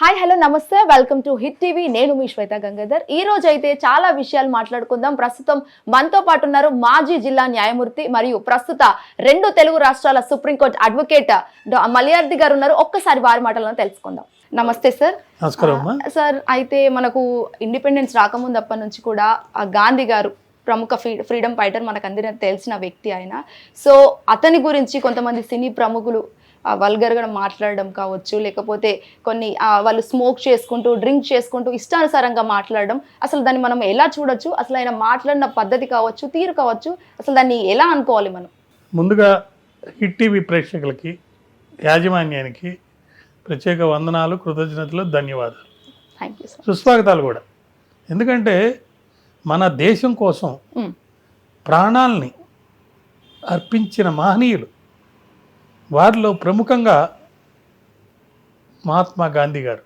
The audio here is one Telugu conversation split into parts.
హాయ్ హలో నమస్తే. వెల్కమ్ టు హిట్ టీవీ నేను మీ శ్వేత గంగాధర్. ఈ రోజు అయితే చాలా విషయాలు మాట్లాడుకుందాం. ప్రస్తుతం మనతో పాటు ఉన్నారు మాజీ జిల్లా న్యాయమూర్తి మరియు ప్రస్తుత రెండు తెలుగు రాష్ట్రాల సుప్రీంకోర్టు అడ్వకేట్ డా- మలయార్ది గారు ఉన్నారు. ఒక్కసారి వారి మాటలను తెలుసుకుందాం. నమస్తే సార్. నమస్కారం అమ్మా. ఆ, సార్ అయితే మనకు ఇండిపెండెన్స్ రాకముందు అప్పటి నుంచి కూడా గాంధీ గారు ప్రముఖ ఫ్రీ ఫ్రీడమ్ ఫైటర్ మనకు అందరికీ తెలిసిన వ్యక్తి ఆయన. సో అతని గురించి కొంతమంది సినీ ప్రముఖులు వల్గర్గా మాట్లాడడం కావచ్చు లేకపోతే కొన్ని వాళ్ళు స్మోక్ చేసుకుంటూ డ్రింక్ చేసుకుంటూ ఇష్టానుసారంగా మాట్లాడడం అసలు దాన్ని మనం ఎలా చూడొచ్చు? అసలు ఆయన మాట్లాడిన పద్ధతి కావచ్చు తీరు కావచ్చు అసలు దాన్ని ఎలా అనుకోవాలి మనం? ముందుగా హిట్ టీవీ ప్రేక్షకులకి యాజమాన్యానికి ప్రత్యేక వందనాలు కృతజ్ఞతలు ధన్యవాదాలు. థ్యాంక్ యూ సుస్వాగతాలు కూడా. ఎందుకంటే మన దేశం కోసం ప్రాణాల్ని అర్పించిన మహనీయులు వారిలో ప్రముఖంగా మహాత్మా గాంధీ గారు.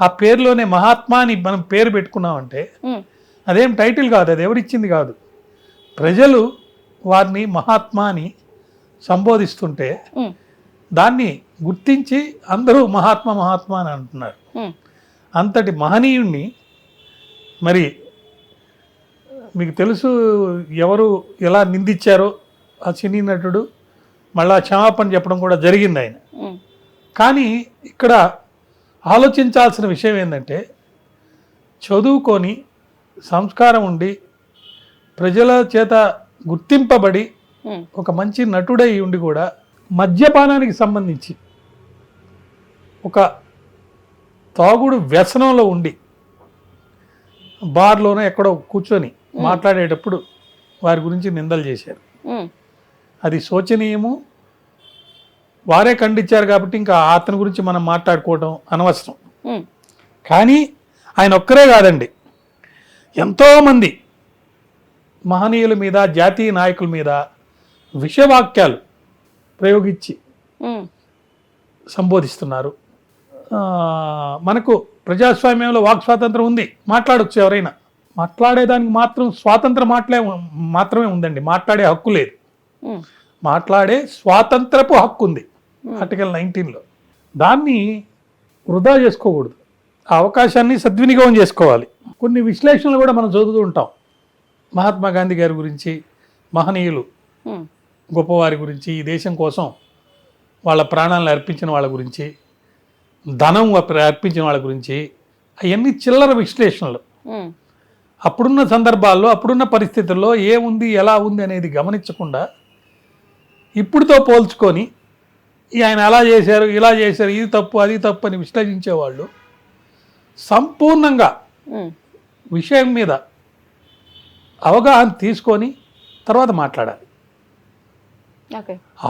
ఆ పేరులోనే మహాత్మా అని మనం పేరు పెట్టుకున్నామంటే అదేం టైటిల్ కాదు అది ఎవరిచ్చింది కాదు. ప్రజలు వారిని మహాత్మా అని సంబోధిస్తుంటే దాన్ని గుర్తించి అందరూ మహాత్మా మహాత్మా అని అంటున్నారు. అంతటి మహనీయుణ్ణి మరి మీకు తెలుసు ఎవరు ఎలా నిందించారో ఆ సినీ నటుడు మళ్ళా క్షమాపణ చెప్పడం కూడా జరిగింది ఆయన. కానీ ఇక్కడ ఆలోచించాల్సిన విషయం ఏంటంటే చదువుకొని సంస్కారం ఉండి ప్రజల చేత గుర్తింపబడి ఒక మంచి నటుడై ఉండి కూడా మద్యపానానికి సంబంధించి ఒక తాగుడు వ్యసనంలో ఉండి బార్లోనే ఎక్కడో కూర్చొని మాట్లాడేటప్పుడు వారి గురించి నిందలు చేశారు. అది శోచనీయము. వారే ఖండించారు కాబట్టి ఇంకా అతని గురించి మనం మాట్లాడుకోవడం అనవసరం. కానీ ఆయన ఒక్కరే కాదండి. ఎంతోమంది మహనీయుల మీద జాతీయ నాయకుల మీద విషవాక్యాలు ప్రయోగించి సంబోధిస్తున్నారు. మనకు ప్రజాస్వామ్యంలో వాక్ స్వాతంత్రం ఉంది. మాట్లాడొచ్చు ఎవరైనా. మాట్లాడేదానికి మాత్రం స్వాతంత్రం మాట్లే మాత్రమే ఉందండి. మాట్లాడే హక్కు లేదు. మాట్లాడే స్వాతంత్రపు హక్కు ఉంది. ఆర్టికల్ నైన్టీన్లో. దాన్ని వృధా చేసుకోకూడదు. ఆ అవకాశాన్ని సద్వినియోగం చేసుకోవాలి. కొన్ని విశ్లేషణలు కూడా మనం చదువుతూ ఉంటాం. మహాత్మా గాంధీ గారి గురించి మహనీయులు గొప్పవారి గురించి ఈ దేశం కోసం వాళ్ళ ప్రాణాలను అర్పించిన వాళ్ళ గురించి ధనం అర్పించిన వాళ్ళ గురించి అవన్నీ చిల్లర విశ్లేషణలు. అప్పుడున్న సందర్భాల్లో అప్పుడున్న పరిస్థితుల్లో ఏముంది ఎలా ఉంది అనేది గమనించకుండా ఇప్పుడుతో పోల్చుకొని ఆయన అలా చేశారు ఇలా చేశారు ఇది తప్పు అది తప్పు అని విశ్లేషించేవాళ్ళు సంపూర్ణంగా విషయం మీద అవగాహన తీసుకొని తర్వాత మాట్లాడాలి.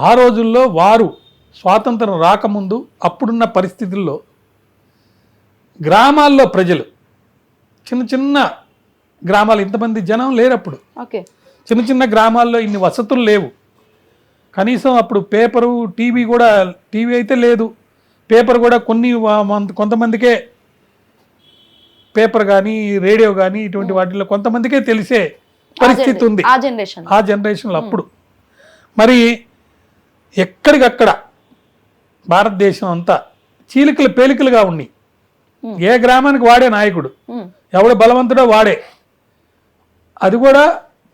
ఆ రోజుల్లో వారు స్వాతంత్రం రాకముందు అప్పుడున్న పరిస్థితుల్లో గ్రామాల్లో ప్రజలు చిన్న చిన్న గ్రామాలు ఇంతమంది జనం లేరప్పుడు. చిన్న చిన్న గ్రామాల్లో ఇన్ని వసతులు లేవు. కనీసం అప్పుడు పేపరు టీవీ కూడా టీవీ అయితే లేదు. పేపర్ కూడా కొన్ని కొంతమందికే పేపర్ కానీ రేడియో కానీ ఇటువంటి వాటిలో కొంతమందికే తెలిసే పరిస్థితి ఉంది. ఆ జనరేషన్. ఆ జనరేషన్లో అప్పుడు. మరి ఎక్కడికక్కడ భారతదేశం అంతా చీలికలు పేలికలుగా ఉన్నాయి. ఏ గ్రామానికి వాడే నాయకుడు? ఎవడు బలవంతుడో వాడే. అది కూడా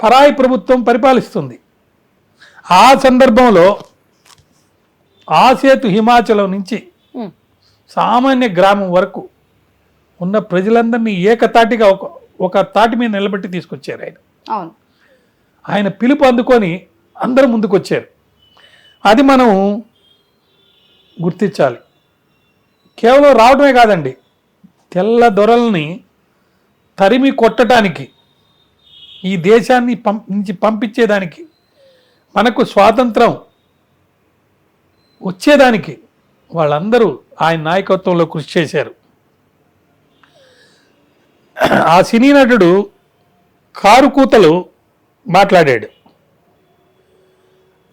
పరాయి ప్రభుత్వం పరిపాలిస్తుంది. ఆ సందర్భంలో ఆ సేతు హిమాచలం నుంచి సామాన్య గ్రామం వరకు ఉన్న ప్రజలందరినీ ఏకతాటిగా ఒక ఒక తాటి మీద నిలబెట్టి తీసుకొచ్చారు ఆయన. అవును. ఆయన పిలుపు అందుకొని అందరూ ముందుకొచ్చారు. అది మనం గుర్తించాలి. కేవలం రావడమే కాదండి తెల్ల దొరల్ని తరిమి కొట్టడానికి ఈ దేశాన్ని పం నుంచి పంపించేదానికి మనకు స్వాతంత్రం వచ్చేదానికి వాళ్ళందరూ ఆయన నాయకత్వంలో కృషి చేశారు. ఆ సినీ నటుడు కారు కూతలు మాట్లాడాడు.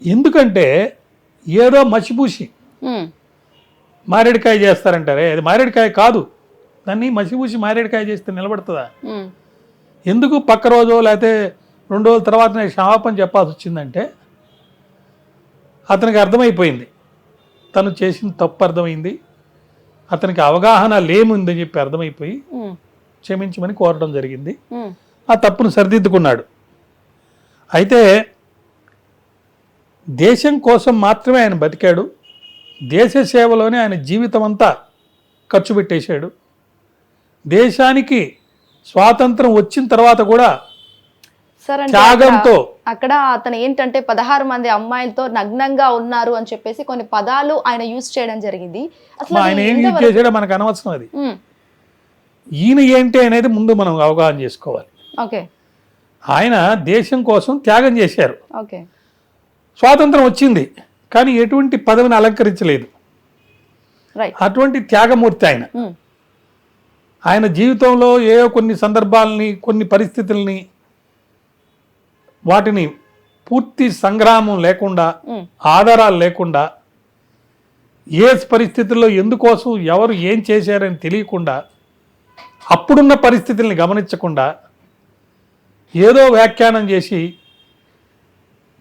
ఎందుకంటే ఏదో మసిపూసి మారేడుకాయ చేస్తారంటారే అది మారేడుకాయ కాదు. దాన్ని మసిపూసి మారేడుకాయ చేస్తే నిలబడుతుందా? ఎందుకు పక్క రోజు లేకపోతే రెండు రోజుల తర్వాత నేను క్షమాపణ చెప్పాల్సి వచ్చిందంటే అతనికి అర్థమైపోయింది. తను చేసిన తప్పు అర్థమైంది. అతనికి అవగాహన లేముందని చెప్పి అర్థమైపోయి క్షమించమని కోరడం జరిగింది. ఆ తప్పును సరిదిద్దుకున్నాడు. అయితే దేశం కోసం మాత్రమే ఆయన బతికాడు. దేశ సేవలోనే ఆయన జీవితం అంతా ఖర్చు పెట్టేశాడు. దేశానికి స్వాతంత్రం వచ్చిన తర్వాత కూడా సార్ అంటే త్యాగంతో. అక్కడ- అతను ఏంటంటే పదహారు మంది అమ్మాయిలతో నగ్నంగా ఉన్నారు అని చెప్పేసి కొన్ని పదాలు ఆయన యూజ్ చేయడం జరిగింది. అసలు ఆయన ఏం చేశాడో మనకు అనవసరం అది. ఈయన ఏంటి అనేది ముందు మనం అవగాహన చేసుకోవాలి. ఓకే. ఆయన దేశం కోసం త్యాగం చేశారు. ఓకే. స్వాతంత్రం వచ్చింది కానీ ఎటువంటి పదవిని అలంకరించలేదు. అటువంటి త్యాగమూర్తి ఆయన. ఆయన జీవితంలో ఏవో కొన్ని సందర్భాలని కొన్ని పరిస్థితుల్ని వాటిని పూర్తి సంగ్రామం లేకుండా ఆధారాలు లేకుండా ఏ పరిస్థితుల్లో ఎందుకోసం ఎవరు ఏం చేశారని తెలియకుండా అప్పుడున్న పరిస్థితుల్ని గమనించకుండా ఏదో వ్యాఖ్యానం చేసి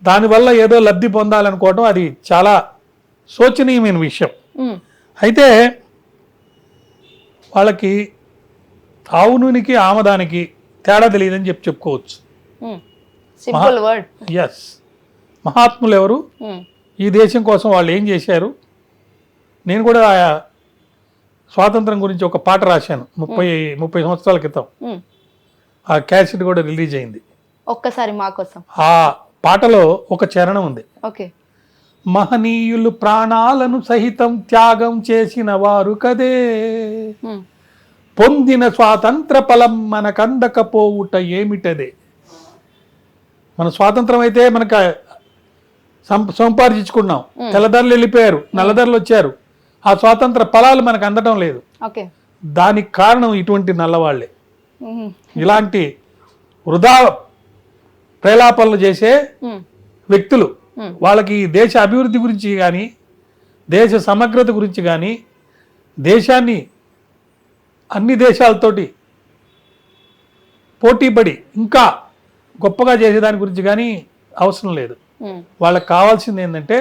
దానివల్ల ఏదో లబ్ధి పొందాలనుకోవడం అది చాలా శోచనీయమైన విషయం. అయితే వాళ్ళకి ఆవు నూనెకి ఆమదానికి తేడా తెలియదని చెప్పి చెప్పుకోవచ్చు. సింపుల్ వర్డ్ ఎస్ మహాత్ములు ఎవరు ఈ దేశం కోసం వాళ్ళు ఏం చేశారు? నేను కూడా ఆ స్వాతంత్రం గురించి ఒక పాట రాశాను ముప్పై ముప్పై సంవత్సరాల క్రితం. ఉమ్. ఆ క్యాసెట్ కూడా రిలీజ్ అయింది. ఒక్కసారి మా కోసం. ఆ పాటలో ఒక చరణం ఉంది. ఓకే. మహనీయులు ప్రాణాలను సహితం త్యాగం చేసిన వారు కదే. ఉమ్, పొందిన స్వాతంత్ర ఫలం మనకందకపోవుట ఏమిటదే? మన స్వాతంత్రం అయితే మనకు సం- సంపాదించుకున్నాం. తెల్లదర్లు వెళ్ళిపోయారు నల్లదర్లు వచ్చారు. ఆ స్వాతంత్ర ఫలాలు మనకు అందడం లేదు. దానికి కారణం ఇటువంటి నల్లవాళ్ళే. ఇలాంటి వృధా ప్రేలాపనలు చేసే వ్యక్తులు. వాళ్ళకి ఈ దేశ అభివృద్ధి గురించి కానీ దేశ సమగ్రత గురించి కానీ దేశాన్ని అన్ని దేశాలతోటి పోటీపడి ఇంకా గొప్పగా చేసేదాని గురించి కానీ అవసరం లేదు. వాళ్ళకి కావాల్సింది ఏంటంటే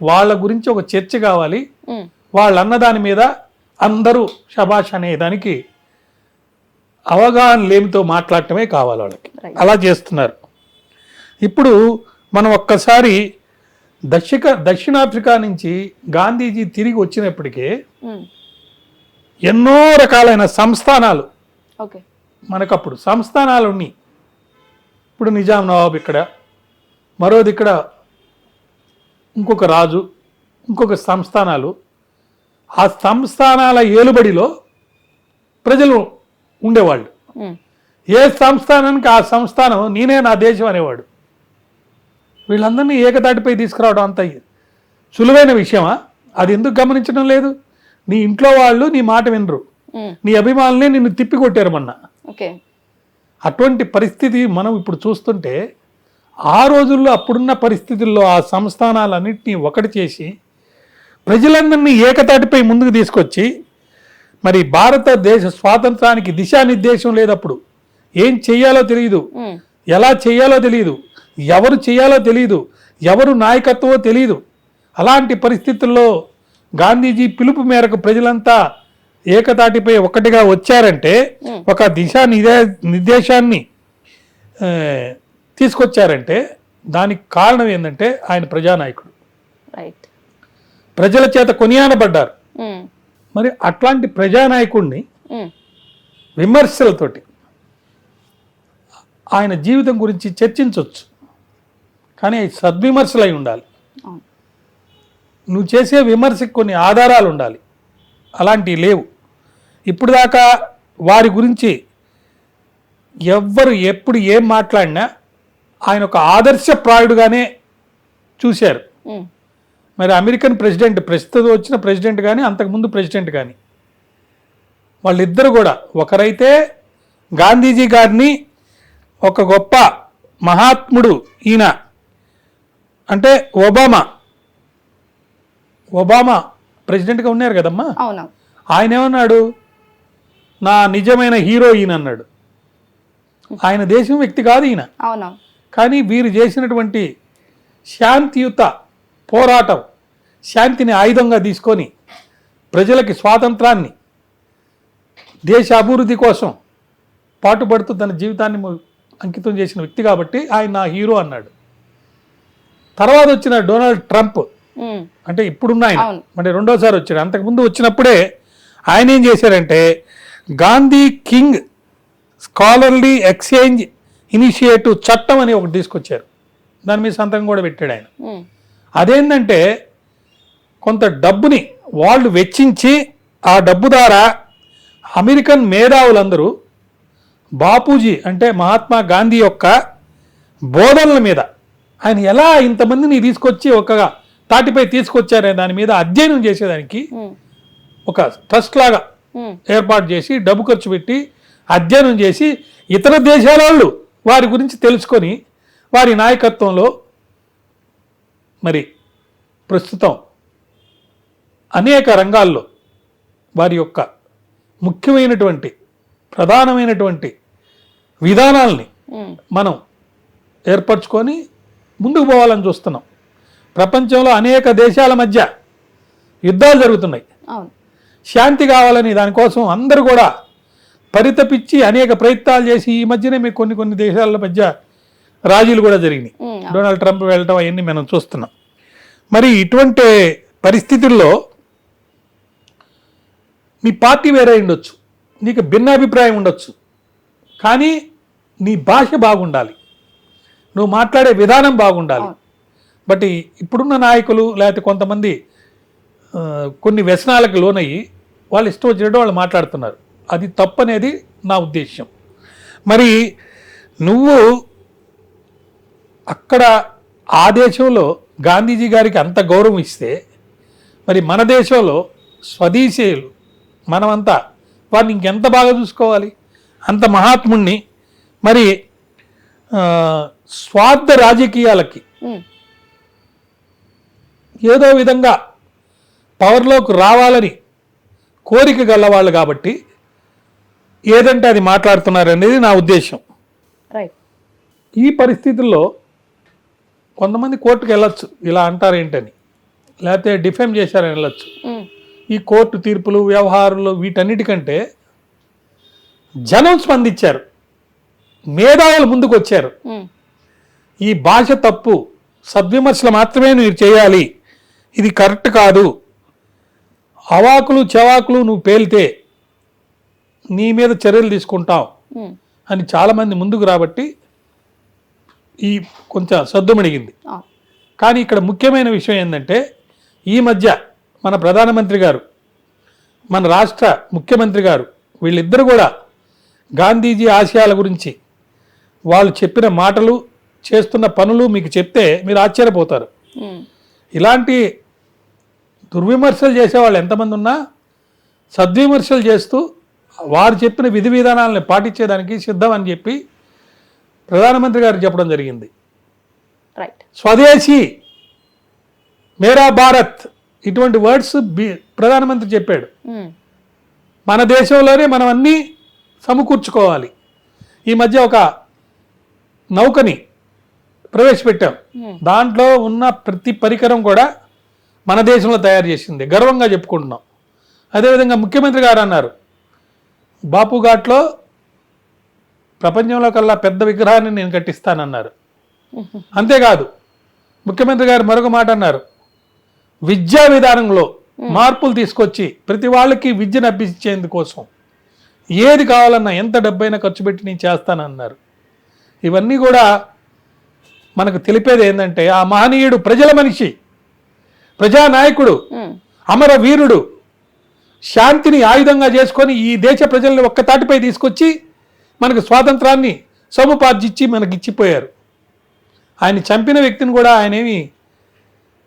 వాళ్ళ గురించి ఒక చర్చ కావాలి. వాళ్ళు అన్నదాని మీద అందరూ శబాష్ అనే దానికి అవగాహన లేమితో మాట్లాడటమే కావాలి వాళ్ళకి. అలా చేస్తున్నారు. ఇప్పుడు మనం ఒక్కసారి దక్షిక దక్షిణాఫ్రికా నుంచి గాంధీజీ తిరిగి వచ్చినప్పటికీ ఎన్నో రకాలైన సంస్థానాలు మనకప్పుడు. సంస్థానాలు ఉన్నాయి ఇప్పుడు నిజాం నవాబ్ ఇక్కడ. మరోది ఇక్కడ ఇంకొక రాజు ఇంకొక సంస్థానాలు. ఆ సంస్థానాల ఏలుబడిలో ప్రజలు ఉండేవాళ్ళు. ఏ సంస్థానానికి ఆ సంస్థానం నేనే నా దేశం అనేవాడు. వీళ్ళందరినీ ఏకతాటిపై తీసుకురావడం అంత సులువైన విషయమా? అది ఎందుకు గమనించడం లేదు? నీ ఇంట్లో వాళ్ళు నీ మాట వినరు. నీ అభిమానులే నిన్ను తిప్పికొట్టారు మొన్న. అటువంటి పరిస్థితి మనం ఇప్పుడు చూస్తుంటే ఆ రోజుల్లో అప్పుడున్న పరిస్థితుల్లో ఆ సంస్థానాలన్నింటినీ ఒకటి చేసి ప్రజలందరినీ ఏకతాటిపై ముందుకు తీసుకొచ్చి మరి భారతదేశ స్వాతంత్రానికి దిశానిర్దేశం లేదప్పుడు ఏం చెయ్యాలో తెలియదు ఎలా చేయాలో తెలియదు ఎవరు చేయాలో తెలియదు ఎవరు నాయకత్వమో తెలియదు అలాంటి పరిస్థితుల్లో గాంధీజీ పిలుపు మేరకు ప్రజలంతా ఏకతాటిపై ఒక్కటిగా వచ్చారంటే ఒక దిశా నిదే నిర్దేశాన్ని తీసుకొచ్చారంటే దానికి కారణం ఏంటంటే ఆయన ప్రజానాయకుడు. ప్రజల చేత కొనియాడబడ్డారు. ఉమ్, మరి అట్లాంటి ప్రజానాయకుడిని విమర్శలతోటి ఆయన జీవితం గురించి చర్చించవచ్చు కానీ సద్విమర్శలై ఉండాలి. నువ్వు చేసే విమర్శకు కొన్ని ఆధారాలు ఉండాలి అలాంటివి లేవు. ఇప్పుడు దాకా వారి గురించి ఎవ్వరు ఎప్పుడు ఏం మాట్లాడినా ఆయన ఒక ఆదర్శప్రాయుడుగానే చూశారు. ఉమ్, మరి అమెరికన్ ప్రెసిడెంట్ ప్రస్తుతం వచ్చిన ప్రెసిడెంట్ కానీ అంతకుముందు ప్రెసిడెంట్ కానీ వాళ్ళిద్దరు కూడా ఒకరైతే గాంధీజీ గారిని ఒక గొప్ప మహాత్ముడు ఈయన. అంటే ఒబామా. ఒబామా ప్రెసిడెంట్గా ఉన్నారు కదమ్మా? ఆయన ఏమన్నాడు? నా నిజమైన హీరో ఈయన అన్నాడు ఆయన దేశం వ్యక్తి కాదు ఈయన. అవును. కానీ వీరు చేసినటువంటి శాంతియుత పోరాటం శాంతిని ఆయుధంగా తీసుకొని ప్రజలకి స్వాతంత్రాన్ని దేశ అభివృద్ధి కోసం పాటుపడుతూ తన జీవితాన్ని అంకితం చేసిన వ్యక్తి కాబట్టి ఆయన నా హీరో అన్నాడు. తర్వాత వచ్చిన డొనాల్డ్ ట్రంప్. అంటే ఇప్పుడున్న ఆయన. అంటే రెండోసారి వచ్చాడు. అంతకుముందు వచ్చినప్పుడే ఆయన ఏం చేశారంటే Gandhi king scholarly exchange initiative చట్టం అని ఒకటి తీసుకొచ్చారు. దాని మీద సంతకం కూడా పెట్టాడు ఆయన. అదేంటంటే కొంత డబ్బుని వాళ్ళు వెచ్చించి ఆ డబ్బు ద్వారా అమెరికన్ మేధావులందరూ బాపూజీ అంటే మహాత్మా గాంధీ యొక్క బోధనల మీద ఆయన ఎలా ఇంతమందిని తీసుకొచ్చి ఒక తాటిపై తీసుకొచ్చారనే దాని మీద అధ్యయనం చేసేదానికి ఒక ట్రస్ట్ లాగా ఏర్పాటు చేసి డబ్బు ఖర్చు పెట్టి అధ్యయనం చేసి ఇతర దేశాల వాళ్ళు వారి గురించి తెలుసుకొని వారి నాయకత్వంలో మరి ప్రస్తుతం అనేక రంగాల్లో వారి యొక్క ముఖ్యమైనటువంటి ప్రధానమైనటువంటి విధానాల్ని మనం ఏర్పరచుకొని ముందుకు పోవాలని చూస్తున్నాం. ప్రపంచంలో అనేక దేశాల మధ్య యుద్ధాలు జరుగుతున్నాయి. శాంతి కావాలని దానికోసం అందరూ కూడా పరితపించి అనేక ప్రయత్నాలు చేసి ఈ మధ్యనే మీకు కొన్ని కొన్ని దేశాల మధ్య రాజీలు కూడా జరిగినాయి. డొనాల్డ్ ట్రంప్ వెళ్ళటం అవన్నీ మనం చూస్తున్నాం. మరి ఇటువంటి పరిస్థితుల్లో నీ పార్టీ వేరే ఉండొచ్చు నీకు భిన్నాభిప్రాయం ఉండొచ్చు కానీ నీ భాష బాగుండాలి. నువ్వు మాట్లాడే విధానం బాగుండాలి. బట్ ఇప్పుడున్న నాయకులు లేకపోతే కొంతమంది కొన్ని వ్యసనాలకు లోనయ్యి వాళ్ళు ఇష్టం వచ్చినట్టు వాళ్ళు మాట్లాడుతున్నారు. అది తప్పనేది నా ఉద్దేశం మరి నువ్వు అక్కడ ఆ దేశంలో గాంధీజీ గారికి అంత గౌరవం ఇస్తే మరి మన దేశంలో స్వదేశీయులు మనమంతా వారిని ఇంకెంత బాగా చూసుకోవాలి? అంత మహాత్ముణ్ణి. మరి స్వార్థ రాజకీయాలకి ఏదో విధంగా పవర్లోకి రావాలని కోరిక గలవాళ్ళు కాబట్టి ఏదంటే అది మాట్లాడుతున్నారు అనేది నా ఉద్దేశం. ఈ పరిస్థితుల్లో కొంతమంది కోర్టుకు వెళ్ళొచ్చు. ఇలా అంటారేంటని లేకపోతే డిఫెమ్ చేశారని వెళ్ళొచ్చు. ఉమ్, ఈ కోర్టు తీర్పులు వ్యవహారాలు వీటన్నిటికంటే జనం స్పందించారు. మేధావులు ముందుకు వచ్చారు ఉమ్, ఈ భాష తప్పు సద్విమర్శలు మాత్రమే మీరు చేయాలి. ఇది కరెక్ట్ కాదు. అవాకులు చెవాకులు నువ్వు పేలితే నీ మీద చర్యలు తీసుకుంటాం ఉమ్, అని చాలామంది ముందుకు రాబట్టి ఈ కొంచెం సద్దుమణిగింది కానీ ఇక్కడ ముఖ్యమైన విషయం ఏంటంటే ఈ మధ్య మన ప్రధానమంత్రి గారు మన రాష్ట్ర ముఖ్యమంత్రి గారు వీళ్ళిద్దరు కూడా గాంధీజీ ఆశయాల గురించి వాళ్ళు చెప్పిన మాటలు చేస్తున్న పనులు మీకు చెప్తే మీరు ఆశ్చర్యపోతారు. ఇలాంటి దుర్విమర్శలు చేసేవాళ్ళు ఎంతమంది ఉన్నా సద్విమర్శలు చేస్తూ వారు చెప్పిన విధి విధానాలను పాటించేదానికి సిద్ధం అని చెప్పి ప్రధానమంత్రి గారు చెప్పడం జరిగింది. రైట్ స్వదేశీ మేరా భారత్ ఇటువంటి వర్డ్స్ బి- ప్రధానమంత్రి చెప్పాడు. ఉమ్, మన దేశంలోనే మనం అన్నీ సమకూర్చుకోవాలి. ఈ మధ్య ఒక నౌకని ప్రవేశపెట్టాం. ఉమ్, దాంట్లో ఉన్న ప్రతి పరికరం కూడా మన దేశంలో తయారు చేసింది. గర్వంగా చెప్పుకుంటున్నాం. అదేవిధంగా ముఖ్యమంత్రి గారు అన్నారు బాపు ఘాట్లో ప్రపంచంలో కల్లా పెద్ద విగ్రహాన్ని నేను కట్టిస్తానన్నారు. అంతేకాదు ముఖ్యమంత్రి గారు మరొక మాట అన్నారు విద్యా విధానంలో మార్పులు తీసుకొచ్చి ప్రతి వాళ్ళకి విద్యను అభ్యసించేందుకోసం ఏది కావాలన్నా ఎంత డబ్బైనా ఖర్చు పెట్టి నేను చేస్తానన్నారు. ఇవన్నీ కూడా మనకు తెలిపేది ఏంటంటే ఆ మహనీయుడు ప్రజల మనిషి. ప్రజానాయకుడు ఉమ్, అమర వీరుడు శాంతిని ఆయుధంగా చేసుకొని ఈ దేశ ప్రజల్ని ఒక్క తాటిపై తీసుకొచ్చి మనకు స్వాతంత్రాన్ని సముపార్జించి మనకి ఇచ్చిపోయారు ఆయన చంపిన వ్యక్తిని కూడా ఆయన ఏమి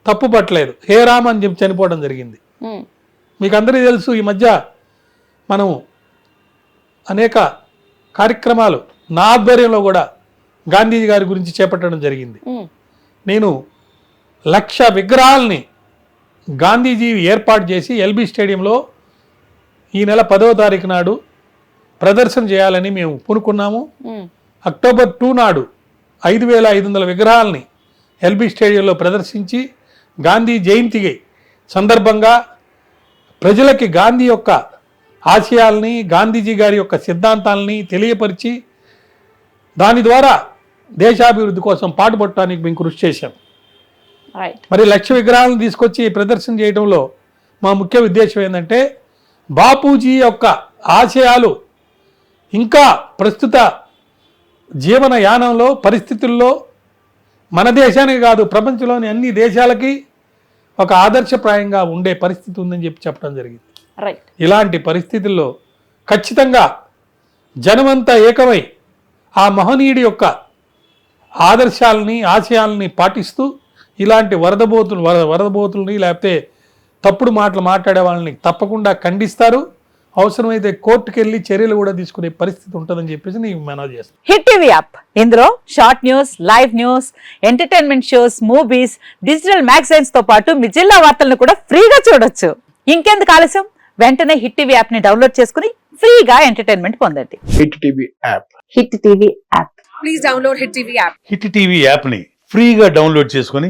తప్పు పట్టలేదు హే రామ్ అని చెప్పి చనిపోవడం జరిగింది. మీకు అందరికీ తెలుసు ఈ మధ్య మనం అనేక కార్యక్రమాలు నా ఆధ్వర్యంలో కూడా గాంధీజీ గారి గురించి చేపట్టడం జరిగింది. నేను లక్ష విగ్రహాలని గాంధీజీ ఏర్పాటు చేసి ఎల్బీ స్టేడియంలో ఈ నెల పదవ తారీఖు నాడు ప్రదర్శన చేయాలని మేము పూనుకున్నాము. అక్టోబర్ టూ నాడు ఐదు వేల ఐదు వందల విగ్రహాలని ఎల్బీ స్టేడియంలో ప్రదర్శించి గాంధీ జయంతి సందర్భంగా ప్రజలకి గాంధీ యొక్క ఆశయాల్ని గాంధీజీ గారి యొక్క సిద్ధాంతాలని తెలియపరిచి దాని ద్వారా దేశాభివృద్ధి కోసం పాటుపడటానికి మేము కృషి చేశాం. మరి లక్ష విగ్రహాలను తీసుకొచ్చి ప్రదర్శన చేయడంలో మా ముఖ్య ఉద్దేశం ఏంటంటే బాపూజీ యొక్క ఆశయాలు ఇంకా ప్రస్తుత జీవన యానంలో పరిస్థితుల్లో మన దేశానికి కాదు ప్రపంచంలోని అన్ని దేశాలకి ఒక ఆదర్శప్రాయంగా ఉండే పరిస్థితి ఉందని చెప్పి చెప్పడం జరిగింది. రైట్ ఇలాంటి పరిస్థితుల్లో ఖచ్చితంగా జనమంతా ఏకమై ఆ మహనీయుడి యొక్క ఆదర్శాలని ఆశయాలని పాటిస్తూ ఇలాంటి వరదబోతులు వర వరదబోతుల్ని లేకపోతే తప్పుడు మాటలు మాట్లాడే వాళ్ళని తప్పకుండా ఖండిస్తారు. అవసరమైతే కోర్టుకు వెళ్ళి చర్యలు కూడా తీసుకునే పరిస్థితి ఉంటుందని చెప్పేసి నేను మనవి చేస్తాను హిట్ టీవీ యాప్. ఇందులో short news live news entertainment shows movies digital మ్యాగజైన్స్తో పాటు మీ జిల్లా వార్తలను కూడా ఫ్రీగా చూడొచ్చు. ఇంకెందుకు ఆలస్యం? వెంటనే హిట్ టీవీ యాప్ని డౌన్లోడ్ చేసుకుని ఫ్రీగా ఎంటర్టైన్మెంట్ పొందండి. Hit TV app. Hit TV app. Please download Hit TV app. Hit TV యాప్ని ఫ్రీగా డౌన్లోడ్ చేసుకొని